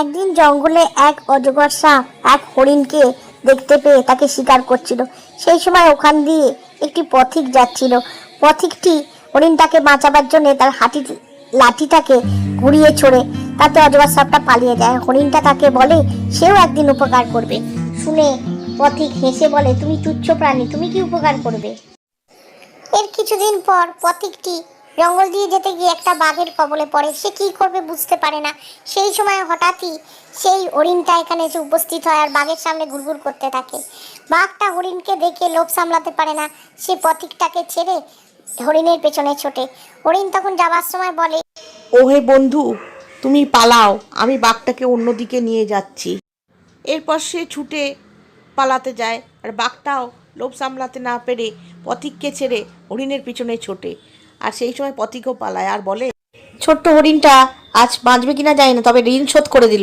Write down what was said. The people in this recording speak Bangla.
একদিন জঙ্গলে এক অজগর সাপ এক হরিণকে দেখতে পেয়ে তাকে শিকার করছিল। সেই সময় ওখান দিয়ে একটি পথিক যাচ্ছিল। পথিকটি হরিণটাকে বাঁচাবার জন্য তার হাতি লাঠিটাকে ঘুরিয়ে ছোড়ে। তাতে অজগর সাপটা পালিয়ে যায়। হরিণটা তাকে বলে, সেও একদিন উপকার করবে। শুনে পথিক হেসে বলে, তুমি তুচ্ছ প্রাণী, তুমি কি উপকার করবে? এর কিছুদিন পর পথিকটি জঙ্গল দিয়ে যেতে গিয়ে একটা বাঘের কবলে পড়ে, সে কি করবে বুঝতে পারে না। সেই সময় হঠাৎই সেই হরিণটা এখানে এসে উপস্থিত হয় আর বাঘের সামনে ঘুরঘুর করতে থাকে। বাঘটা হরিণকে দেখে লোভ সামলাতে পারে না। সে পথিকটাকে ছেড়ে হরিণের পেছনে ছোটে। হরিণ তখন যাবার সময় বলে ও হে বন্ধু, তুমি পালাও, আমি বাঘটাকে অন্যদিকে নিয়ে যাচ্ছি। এরপর সে ছুটে পালাতে যায় আর বাঘটাও লোভ সামলাতে না পেরে পথিককে ছেড়ে হরিণের পিছনে ছোটে। আর সেই সময় পথিকও পালায়, আর বলে, ছোট্ট হরিণটা আজ বাঁচবে কিনা যায় না, তবে ঋণ শোধ করে দিল।